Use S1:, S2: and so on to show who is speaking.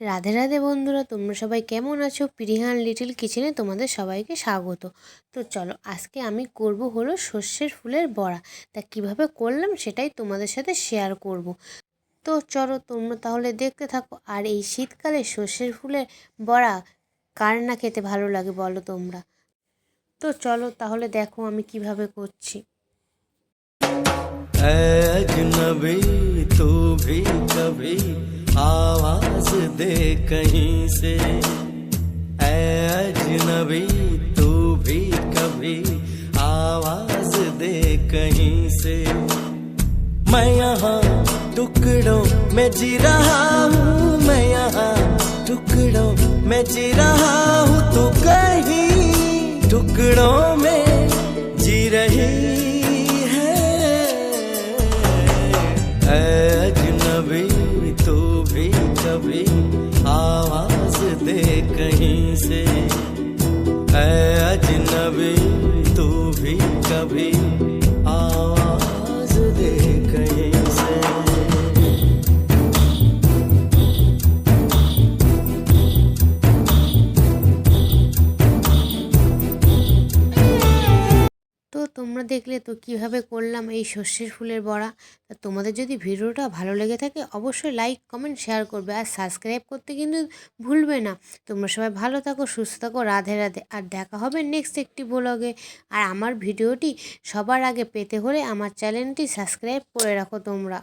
S1: রাধে রাধে বন্ধুরা তোমরা সবাই কেমন আছো প্রিহান লিটল কিচেনে তোমাদের সবাইকে স্বাগত তো চলো আজকে আমি করব হলো সর্ষের ফুলের বড়া তা কিভাবে করলাম সেটাই তোমাদের সাথে শেয়ার করব তো চলো তোমরা তাহলে দেখতে থাকো আর এই শীতকালে সর্ষের ফুলের বড়া কার না খেতে ভালো লাগে বলো তোমরা তো চলো তাহলে দেখো আমি কিভাবে করছি
S2: ऐ अजनबी तू भी कभी आवाज़ दे कहीं से। ऐ अजनबी, तू भी कभी आवाज़ दे कहीं से। मैं यहाँ टुकड़ों में जी रहा हूँ, मैं यहाँ टुकड़ों में जी रहा हूँ। तू कहीं टुकड़ों में जी रही ऐ अजनबी तू भी कभी
S1: তোমরা দেখলে তো কীভাবে করলাম এই সর্ষের ফুলের বড়া। তা তোমাদের যদি ভিডিওটা ভালো লেগে থাকে অবশ্যই লাইক কমেন্ট শেয়ার করবে আর সাবস্ক্রাইব করতে কিন্তু ভুলবে না। তোমরা সবাই ভালো থাকো, সুস্থ থাকো, রাধে রাধে। আর দেখা হবে নেক্সট একটি ব্লগে আর আমার ভিডিওটি সবার আগে পেতে হলে আমার চ্যানেলটি সাবস্ক্রাইব করে রাখো তোমরা।